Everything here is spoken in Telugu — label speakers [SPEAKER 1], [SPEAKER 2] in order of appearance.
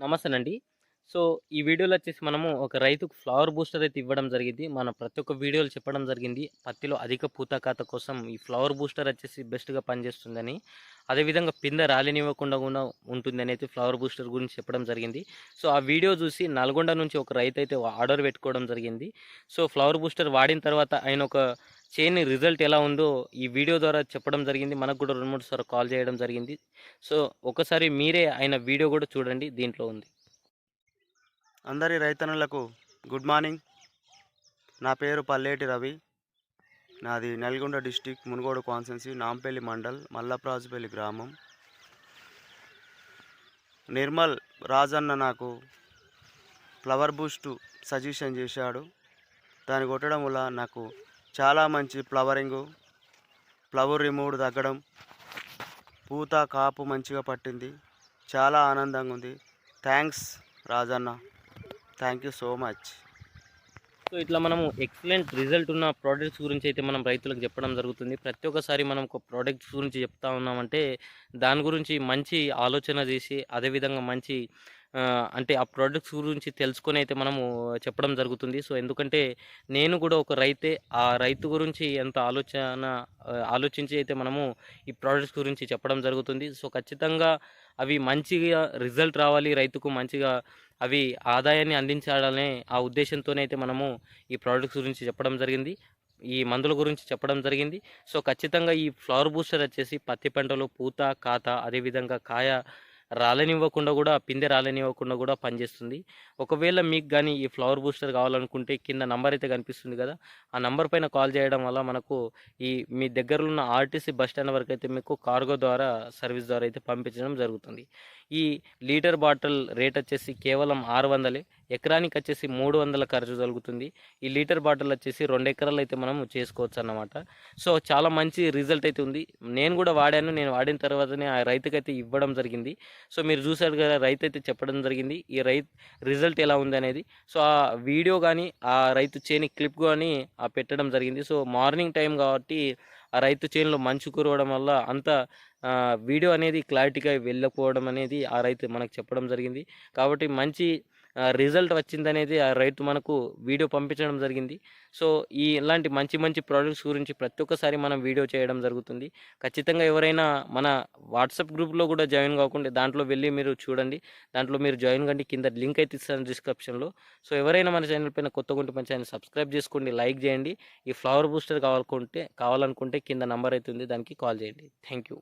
[SPEAKER 1] నమస్తేనండి. సో, ఈ వీడియోలో వచ్చేసి మనము ఒక రైతుకు ఫ్లవర్ బూస్టర్ అయితే ఇవ్వడం జరిగింది. మన ప్రతి ఒక్క వీడియోలు చెప్పడం జరిగింది. పత్తిలో అధిక పూత కాత కోసం ఈ ఫ్లవర్ బూస్టర్ వచ్చేసి బెస్ట్‌గా పనిచేస్తుందని. అదేవిధంగా పిందె రాలినివ్వకుండా కూడా ఉంటుందని అయితే ఫ్లవర్ బూస్టర్ గురించి చెప్పడం జరిగింది. సో, ఆ వీడియో చూసి నల్గొండ నుంచి ఒక రైతు అయితే ఆర్డర్ పెట్టుకోవడం జరిగింది. సో, ఫ్లవర్ బూస్టర్ వాడిన తర్వాత ఆయన ఒక చేను రిజల్ట్ ఎలా ఉందో ఈ వీడియో ద్వారా చెప్పడం జరిగింది. మనకు కూడా 2, 3 సార్లు కాల్ చేయడం జరిగింది. సో, ఒకసారి మీరే ఆయన వీడియో కూడా చూడండి దీంట్లో ఉంది.
[SPEAKER 2] అందరి రైతన్నలకు గుడ్ మార్నింగ్ నా పేరు పల్లేటి రవి నాది నల్గొండ డిస్టిక్ మునుగోడు కాన్సెన్సీ నాంపల్లి మండల్ మల్లప్రాజుపల్లి గ్రామం నిర్మల్ రాజన్న నాకు ఫ్లవర్ బూస్ట్ సజెషన్ చేశాడు దాన్ని కొట్టడం వల్ల నాకు చాలా మంచి ఫ్లవరింగు. ఫ్లవర్ రిమూవ్ తగ్గడం. పూత కాపు మంచిగా పట్టింది. చాలా ఆనందంగా ఉంది. Thanks Rajanna. Thank you so much.
[SPEAKER 1] So, ఇట్లా మనము ఎక్సలెంట్ రిజల్ట్ ఉన్న ప్రోడక్ట్స్ గురించి అయితే మనం రైతులకు చెప్పడం జరుగుతుంది. ప్రతి ఒక్కసారి మనం ఒక ప్రోడక్ట్స్ గురించి చెప్తా ఉన్నామంటే దాని గురించి మంచి ఆలోచన చేసి అదేవిధంగా మంచి అంటే ఆ ప్రోడక్ట్స్ గురించి తెలుసుకొని అయితే మనము చెప్పడం జరుగుతుంది. సో, ఎందుకంటే నేను కూడా ఒక రైతే. ఆ రైతు గురించి ఎంత ఆలోచన ఆలోచించి అయితే మనము ఈ ప్రోడక్ట్స్ గురించి చెప్పడం జరుగుతుంది. సో, ఖచ్చితంగా అవి మంచిగా రిజల్ట్ రావాలి రైతుకు మంచిగా అవి ఆదాయాన్ని అందించాలనే ఆ ఉద్దేశంతోనే అయితే మనము ఈ ప్రోడక్ట్స్ గురించి చెప్పడం జరిగింది. ఈ మందుల గురించి చెప్పడం జరిగింది. సో, ఖచ్చితంగా ఈ ఫ్లవర్ బూస్టర్ వచ్చేసి పత్తి పంటలో పూత, కాత అదేవిధంగా కాయ రాలనివ్వకుండా కూడా పిందె రాలనివ్వకుండా కూడా పనిచేస్తుంది. ఒకవేళ మీకు కానీ ఈ ఫ్లవర్ బూస్టర్ కావాలనుకుంటే కింద నంబర్ అయితే కనిపిస్తుంది కదా! ఆ నంబర్ పైన కాల్ చేయడం వల్ల మనకు ఈ మీ దగ్గరలో ఉన్న ఆర్టీసీ బస్ స్టాండ్ వరకు అయితే మీకు కార్గో ద్వారా సర్వీస్ ద్వారా అయితే పంపించడం జరుగుతుంది. ఈ లీటర్ బాటిల్ రేట్ వచ్చేసి కేవలం 600 ఎకరానికి వచ్చేసి 300 ఖర్చు తొలుగుతుంది ఈ లీటర్ బాటిల్ వచ్చేసి రెండు ఎకరాలు అయితే మనం చేసుకోవచ్చు అన్నమాట సో, చాలా మంచి రిజల్ట్ అయితే ఉంది. నేను కూడా వాడాను. నేను వాడిన తర్వాతనే ఆ రైతుకైతే ఇవ్వడం జరిగింది. సో, మీరు చూశారు కదా! రైతు అయితే చెప్పడం జరిగింది. ఈ రైతు రిజల్ట్ ఎలా అనేది సో, ఆ వీడియో కానీ ఆ రైతు చేని క్లిప్ కానీ ఆ పెట్టడం జరిగింది. సో, మార్నింగ్ టైం కాబట్టి ఆ రైతు చేనులో మంచు కురవడం వల్ల అంత వీడియో అనేది క్లారిటీగా వెళ్ళకపోవడం అనేది ఆ రైతు మనకు చెప్పడం జరిగింది. కాబట్టి మంచి రిజల్ట్ వచ్చిందనేది ఆ రైతు మనకు వీడియో పంపించడం జరిగింది. సో, ఈ ఇలాంటి మంచి మంచి ప్రోడక్ట్స్ గురించి ప్రతి ఒక్కసారి మనం వీడియో చేయడం జరుగుతుంది. ఖచ్చితంగా ఎవరైనా మన వాట్సాప్ గ్రూప్‌లో కూడా జాయిన్ కాకుండా దాంట్లో వెళ్ళి మీరు చూడండి. దాంట్లో మీరు జాయిన్ కండి. కింద లింక్ అయితే ఇస్తాను డిస్క్రిప్షన్‌లో. సో, ఎవరైనా మన ఛానల్ పైన కొత్తగా ఉంటే మన ఛానల్ సబ్స్క్రైబ్ చేసుకోండి. లైక్ చేయండి. ఈ ఫ్లవర్ బూస్టర్ కావాలనుకుంటే కావాలనుకుంటే కింద నంబర్ అయితే ఉంది. దానికి కాల్ చేయండి. Thank you.